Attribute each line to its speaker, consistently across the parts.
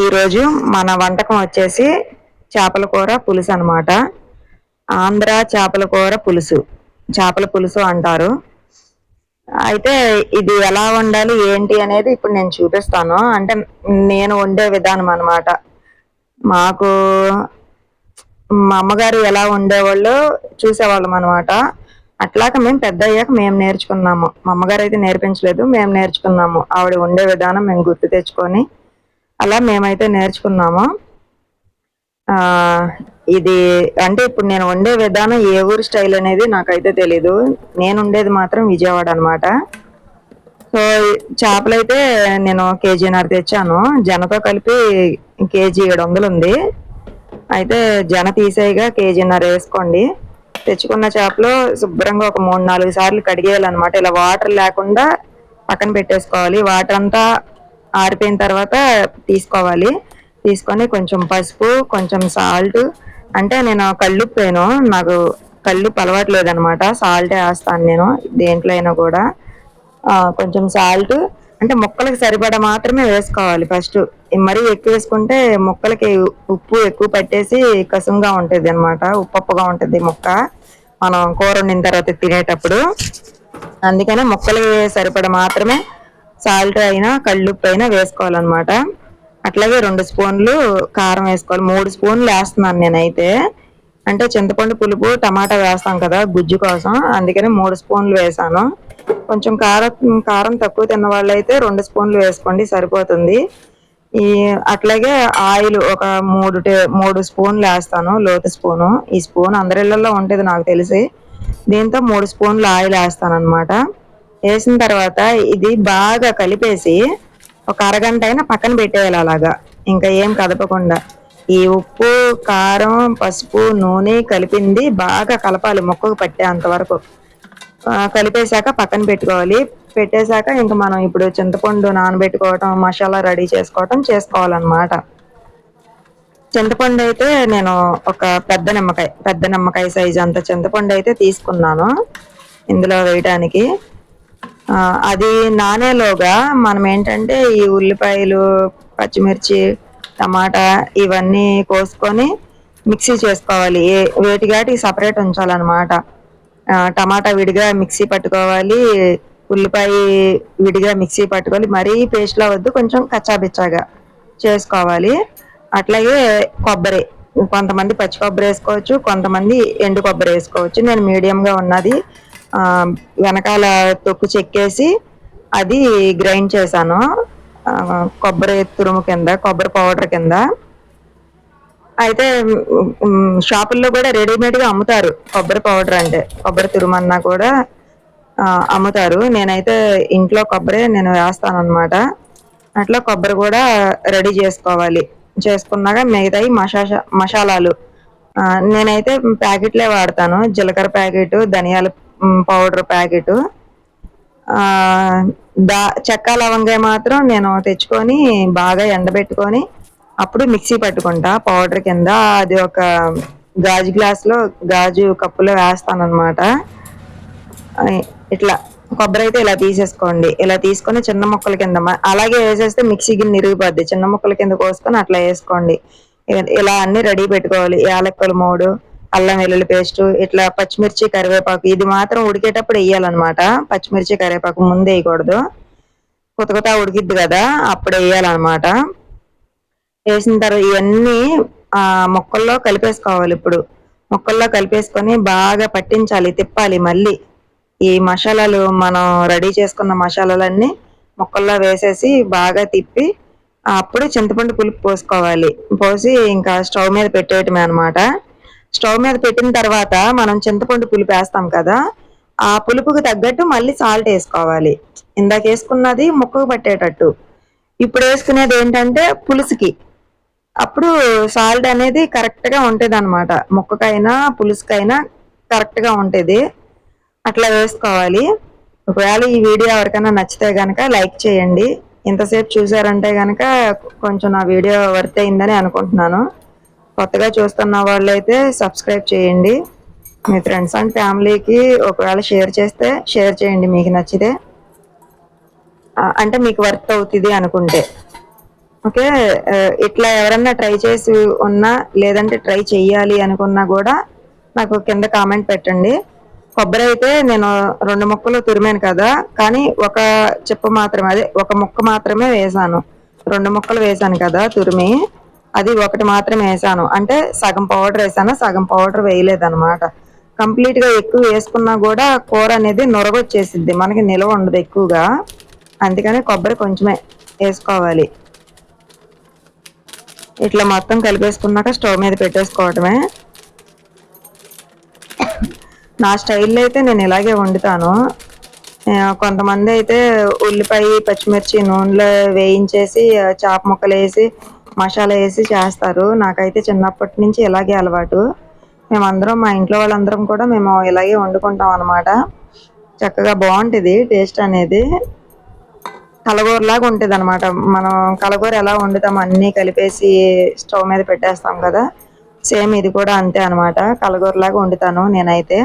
Speaker 1: ఈరోజు మన వంటకం వచ్చేసి చేపల కూర పులుసు అనమాట ఆంధ్ర చేపల కూర పులుసు. చేపల పులుసు అంటారు. అయితే ఇది ఎలా వండాలి ఏంటి అనేది ఇప్పుడు నేను చూపిస్తాను. అంటే నేను వండే విధానం అనమాట మాకు మా అమ్మగారు ఎలా ఉండేవాళ్ళు చూసేవాళ్ళం అనమాట అట్లాగ మేము పెద్ద అయ్యాక మేము నేర్చుకున్నాము. మా అమ్మగారు అయితే నేర్పించలేదు మేము నేర్చుకున్నాము. ఆవిడ ఉండే విధానం మేము గుర్తు తెచ్చుకొని అలా మేమైతే నేర్చుకున్నాము. ఇది అంటే ఇప్పుడు నేను వండే విధానం ఏ ఊరు స్టైల్ అనేది నాకైతే తెలీదు. నేను ఉండేది మాత్రం విజయవాడ అనమాట సో చేపలు అయితే నేను కేజీన్నర తెచ్చాను. జనతో కలిపి కేజీ ఏడు వందలు ఉంది. అయితే జన తీసేయగా కేజీన్నర వేసుకోండి. తెచ్చుకున్న చేపలు శుభ్రంగా ఒక మూడు నాలుగు సార్లు కడిగేయాలన్నమాట. ఇలా వాటర్ లేకుండా పక్కన పెట్టేసుకోవాలి. వాటర్ అంతా ఆరిపోయిన తర్వాత తీసుకోవాలి. తీసుకొని కొంచెం పసుపు కొంచెం సాల్ట్ అంటే నేను కళ్ళుప్పాను నాకు కళ్ళు అలవాటు లేదనమాట సాల్టే వేస్తాను నేను దేంట్లో అయినా కూడా. కొంచెం సాల్ట్ అంటే మొక్కలకు సరిపడా మాత్రమే వేసుకోవాలి ఫస్ట్ మరీ ఎక్కువ వేసుకుంటే ముక్కలకి ఉప్పు ఎక్కువ పట్టేసి కసుంగా ఉంటుంది అనమాట ఉప్పప్పుగా ఉంటుంది ముక్క. మనం కూర వండిన తర్వాత తినేటప్పుడు. అందుకనే ముక్కలకి సరిపడా మాత్రమే సాల్ట్ అయినా కళ్ళుప్పు అయినా వేసుకోవాలన్నమాట. అట్లాగే రెండు స్పూన్లు కారం వేసుకోవాలి. మూడు స్పూన్లు వేస్తున్నాను నేనైతే. అంటే చింతపండు పులుపు టమాటా వేస్తాం కదా గుజ్జు కోసం. అందుకని మూడు స్పూన్లు వేసాను. కొంచెం కారం కారం తక్కువ తిన్న వాళ్ళు అయితే రెండు స్పూన్లు వేసుకోండి సరిపోతుంది. ఈ అట్లాగే ఆయిల్ ఒక మూడు టే మూడు స్పూన్లు వేస్తాను లోతు స్పూను. ఈ స్పూన్ అందరిళ్ళల్లో ఉంటుంది నాకు తెలిసి. దీంతో మూడు స్పూన్లు ఆయిల్ వేస్తాను అనమాట వేసిన తర్వాత ఇది బాగా కలిపేసి ఒక అరగంట అయినా పక్కన పెట్టేయాలి అలాగా. ఇంకా ఏం కదపకుండా. ఈ ఉప్పు కారం పసుపు నూనె కలిపింది బాగా కలపాలి మొక్కకు పట్టేంత వరకు. కలిపేశాక పక్కన పెట్టుకోవాలి. పెట్టేశాక ఇంకా మనం ఇప్పుడు చింతపండు నానబెట్టుకోవటం మసాలా రెడీ చేసుకోవటం చేసుకోవాలన్నమాట. చింతపండు అయితే నేను ఒక పెద్ద నిమ్మకాయ పెద్ద నిమ్మకాయ సైజు అంత చింతపండు అయితే తీసుకున్నాను. ఇందులో వేయడానికి అది నానేలోగా మనం ఏంటంటే ఈ ఉల్లిపాయలు పచ్చిమిర్చి టమాటా ఇవన్నీ కోసుకొని మిక్సీ చేసుకోవాలి. వేటిగాటి సపరేట్ ఉంచాలన్నమాట. టమాటా విడిగా మిక్సీ పట్టుకోవాలి. ఉల్లిపాయ విడిగా మిక్సీ పట్టుకోవాలి. మరీ పేస్ట్లా వద్దు కొంచెం కచ్చాబిచ్చాగా చేసుకోవాలి. అట్లాగే కొబ్బరి కొంతమంది పచ్చి కొబ్బరి వేసుకోవచ్చు కొంతమంది ఎండు కొబ్బరి వేసుకోవచ్చు. నేను మీడియంగా ఉన్నది. వెనకాల తొక్కు చెక్కేసి అది గ్రైండ్ చేశాను. కొబ్బరి తురుము కింద కొబ్బరి పౌడర్ కింద. అయితే షాపుల్లో కూడా రెడీమేడ్గా అమ్ముతారు కొబ్బరి పౌడర్ అంటే. కొబ్బరి తురుమన్నా కూడా అమ్ముతారు. నేనైతే ఇంట్లో కొబ్బరి నేను వేస్తాను అనమాట అట్లా కొబ్బరి కూడా రెడీ చేసుకోవాలి. చేసుకున్నాక మిగతాయి మషా మసాలాలు. నేనైతే ప్యాకెట్లే వాడతాను. జీలకర్ర ప్యాకెట్ ధనియాల పౌడర్ ప్యాకెట్. దా చెక్క లవంగా మాత్రం నేను తెచ్చుకొని బాగా ఎండబెట్టుకొని అప్పుడు మిక్సీ పట్టుకుంటా పౌడర్ కింద. అది ఒక గాజు గ్లాస్లో గాజు కప్పులో వేస్తాను అనమాట ఇట్లా కొబ్బరి అయితే ఇలా తీసేసుకోండి. ఇలా తీసుకొని చిన్న ముక్కల కింద అలాగే వేసేస్తే మిక్సీ గిన్నె ఇరిగిపోద్ది. చిన్న ముక్కల కింద కోసుకొని అట్లా వేసుకోండి. ఇలా అన్ని రెడీ పెట్టుకోవాలి. యాలక్కలు మూడు అల్లం వెల్లుల్లి పేస్ట్ ఇట్లా పచ్చిమిర్చి కరివేపాకు ఇది మాత్రం ఉడికేటప్పుడు వేయాలన్నమాట పచ్చిమిర్చి కరివేపాకు ముందే వేయకూడదు కొత్త కొత్త ఉడికిద్ది కదా అప్పుడు వేయాలన్నమాట వేసిన తర్వాత ఇవన్నీ ఆ మొక్కల్లో కలిపేసుకోవాలి ఇప్పుడు. మొక్కల్లో కలిపేసుకొని బాగా పట్టించాలి తిప్పాలి మళ్ళీ. ఈ మసాలాలు మనం రెడీ చేసుకున్న మసాలాలన్నీ మొక్కల్లో వేసేసి బాగా తిప్పి అప్పుడు చింతపండు పులుపు పోసుకోవాలి. పోసి ఇంకా స్టవ్ మీద పెట్టేయటమే అనమాట స్టవ్ మీద పెట్టిన తర్వాత మనం చింతపండు పులుపు వేస్తాం కదా ఆ పులుపుకి తగ్గట్టు మళ్ళీ సాల్ట్ వేసుకోవాలి. ఇందాక వేసుకున్నది ముక్కకు పట్టేటట్టు. ఇప్పుడు వేసుకునేది ఏంటంటే పులుసుకి. అప్పుడు సాల్ట్ అనేది కరెక్ట్గా ఉంటుంది అనమాట ముక్కకైనా పులుసుకైనా కరెక్ట్గా ఉంటుంది. అట్లా వేసుకోవాలి. ఒకవేళ ఈ వీడియో ఎవరికైనా నచ్చితే కనుక లైక్ చేయండి. ఇంతసేపు చూసారంటే కనుక కొంచెం నా వీడియో వర్త్ అయిందని అనుకుంటున్నాను. కొత్తగా చూస్తున్న వాళ్ళు అయితే సబ్స్క్రైబ్ చేయండి. మీ ఫ్రెండ్స్ అండ్ ఫ్యామిలీకి ఒకవేళ షేర్ చేస్తే షేర్ చేయండి మీకు నచ్చితే. అంటే మీకు వర్త్ అవుతుంది అనుకుంటే. ఓకే? ఇట్లా ఎవరన్నా ట్రై చేసి ఉన్నా లేదంటే ట్రై చేయాలి అనుకున్నా కూడా నాకు కింద కామెంట్ పెట్టండి. కొబ్బరి అయితే నేను రెండు ముక్కలు తురిమాను కదా కానీ ఒక చెప్పు మాత్రమే అదే ఒక ముక్క మాత్రమే వేసాను. రెండు ముక్కలు వేసాను కదా తురిమి. అది ఒకటి మాత్రమే వేసాను. అంటే సగం పౌడర్ వేసాను సగం పౌడర్ వేయలేదు కంప్లీట్గా ఎక్కువ వేసుకున్నా కూడా కూర అనేది నొరగొచ్చేసిద్ది. మనకి నిలవ ఉండదు ఎక్కువగా. అందుకని కొబ్బరి కొంచెమే వేసుకోవాలి. ఇట్లా మొత్తం కలిపేసుకున్నాక స్టవ్ మీద పెట్టేసుకోవటమే. నా స్టైల్లో అయితే నేను ఇలాగే వండుతాను. కొంతమంది అయితే ఉల్లిపాయ పచ్చిమిర్చి నూనెలో వేయించేసి చేప చాప ముక్కలు వేసి మసాలా వేసి చేస్తారు. నాకైతే చిన్నప్పటి నుంచి ఇలాగే అలవాటు. మేమందరం మా ఇంట్లో వాళ్ళందరం కూడా మేము ఇలాగే వండుకుంటాం అనమాట చక్కగా బాగుంటుంది టేస్ట్ అనేది. కలగూరలాగా ఉంటుంది అనమాట మనం కలగూర ఎలా వండుతాం అన్నీ కలిపేసి స్టవ్ మీద పెట్టేస్తాం కదా. సేమ్ ఇది కూడా అంతే అనమాట కలగూరలాగా వండుతాను నేనైతే.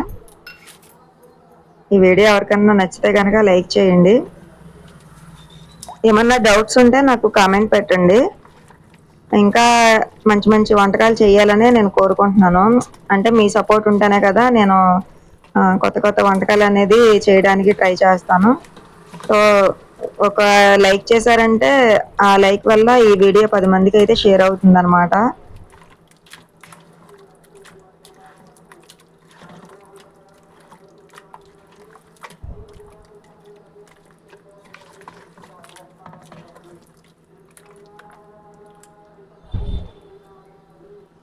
Speaker 1: ఈ వీడియో ఎవరికన్నా నచ్చితే కనుక లైక్ చేయండి. ఏమన్నా డౌట్స్ ఉంటే నాకు కామెంట్ పెట్టండి. ఇంకా మంచి మంచి వంటకాలు చేయాలనే నేను కోరుకుంటున్నాను. అంటే మీ సపోర్ట్ ఉంటేనే కదా నేను కొత్త కొత్త వంటకాలు అనేది చేయడానికి ట్రై చేస్తాను. సో ఒక లైక్ చేశారంటే ఆ లైక్ వల్ల ఈ వీడియో పది మందికి అయితే షేర్ అవుతుంది అనమాట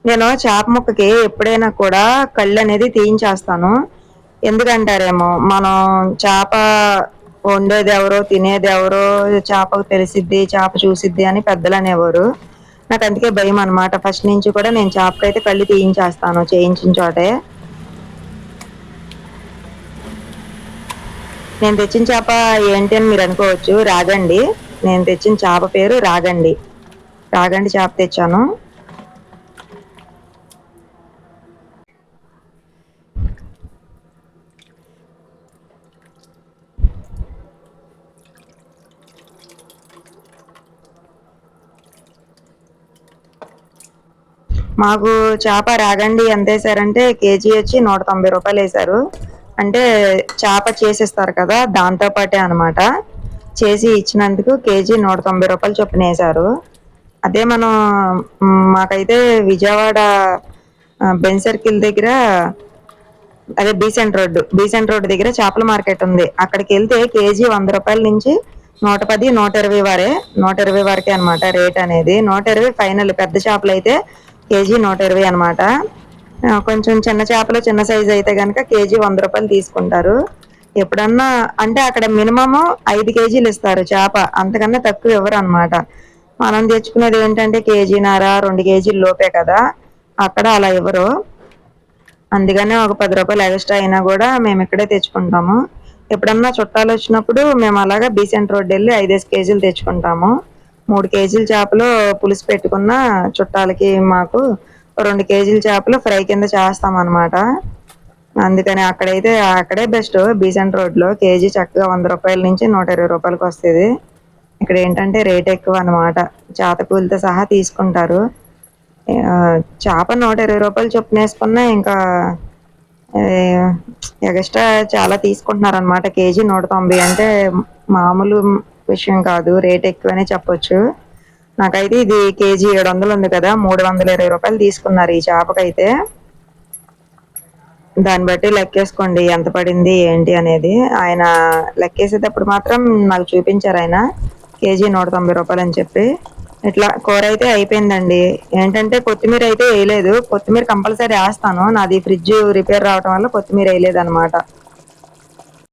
Speaker 1: నేను చేప ముక్కకి ఎప్పుడైనా కూడా కళ్ళు అనేది తీయించేస్తాను. ఎందుకంటారేమో మనం చేప వండేది ఎవరో తినేది ఎవరో చేపకు తెలిసిద్ది చేప చూసిద్ది అని పెద్దలు అనేవారు. నాకు అందుకే భయం అనమాట ఫస్ట్ నుంచి కూడా నేను చేపకైతే కళ్ళు తీయించేస్తాను చేయించిన చోటే. నేను తెచ్చిన చేప ఏంటి అని మీరు అనుకోవచ్చు. రాగండి. నేను తెచ్చిన చేప పేరు రాగండి. రాగండి చేప తెచ్చాను. మాకు చేప రాగండి ఎంత వేసారంటే కేజీ వచ్చి నూట తొంభై రూపాయలు వేశారు. అంటే చేప చేసేస్తారు కదా దాంతో పాటే అనమాట చేసి ఇచ్చినందుకు కేజీ నూట తొంభై రూపాయలు చొప్పున వేశారు. అదే మనం మాకైతే విజయవాడ బెన్ సర్కిల్ దగ్గర అదే బీసెంట్ రోడ్డు బీసెంట్ రోడ్డు దగ్గర చేపల మార్కెట్ ఉంది. అక్కడికి వెళ్తే కేజీ వంద రూపాయల నుంచి నూట పది నూట ఇరవై వరే నూట ఇరవై వరకే అనమాట రేట్ అనేది. నూట ఇరవై ఫైనల్ పెద్ద చేపలు అయితే కేజీ నూట ఇరవై అనమాట కొంచెం చిన్న చేపలు చిన్న సైజు అయితే కనుక కేజీ వంద రూపాయలు తీసుకుంటారు. ఎప్పుడన్నా అంటే అక్కడ మినిమము ఐదు కేజీలు ఇస్తారు చేప అంతకన్నా తక్కువ ఇవ్వరు అనమాట మనం తెచ్చుకునేది ఏంటంటే కేజీన్నర రెండు కేజీలు లోపే కదా. అక్కడ అలా ఇవ్వరు. అందుకనే ఒక పది రూపాయలు ఎక్స్ట్రా అయినా కూడా మేము ఇక్కడే తెచ్చుకుంటాము. ఎప్పుడన్నా చుట్టాలు వచ్చినప్పుడు మేము అలాగా బీసెంట్ రోడ్ వెళ్ళి ఐదేసి కేజీలు తెచ్చుకుంటాము. మూడు కేజీల చేపలు పులుసు పెట్టుకున్న చుట్టాలకి మాకు రెండు కేజీల చేపలు ఫ్రై కింద చేస్తాం అనమాట అందుకని అక్కడైతే అక్కడే బెస్ట్ బీసెంట్ రోడ్లో కేజీ చక్కగా వంద రూపాయల నుంచి నూట ఇరవై రూపాయలకి వస్తుంది. ఇక్కడ ఏంటంటే రేట్ ఎక్కువ అనమాట చేతకూలితో సహా తీసుకుంటారు. చేప నూట ఇరవై రూపాయలు చొప్పున వేసుకున్నా ఇంకా ఎక్స్ట్రా చాలా తీసుకుంటున్నారు అనమాట కేజీ నూట తొంభై అంటే మామూలు విషయం కాదు రేట్ ఎక్కువనే చెప్పొచ్చు. నాకైతే ఇది కేజీ ఏడు వందలు ఉంది కదా మూడు వందల ఇరవై రూపాయలు తీసుకున్నారు ఈ చేపకైతే. దాన్ని బట్టి లెక్కేసుకోండి ఎంత పడింది ఏంటి అనేది. ఆయన లెక్కేసేటప్పుడు మాత్రం నాకు చూపించారు ఆయన కేజీ నూట తొంభై రూపాయలు అని చెప్పి. ఇట్లా కూర అయితే అయిపోయిందండి. ఏంటంటే కొత్తిమీర అయితే వేయలేదు. కొత్తిమీర కంపల్సరీ వేస్తాను. నాది ఫ్రిడ్జ్ రిపేర్ రావడం వల్ల కొత్తిమీర వేయలేదు అనమాట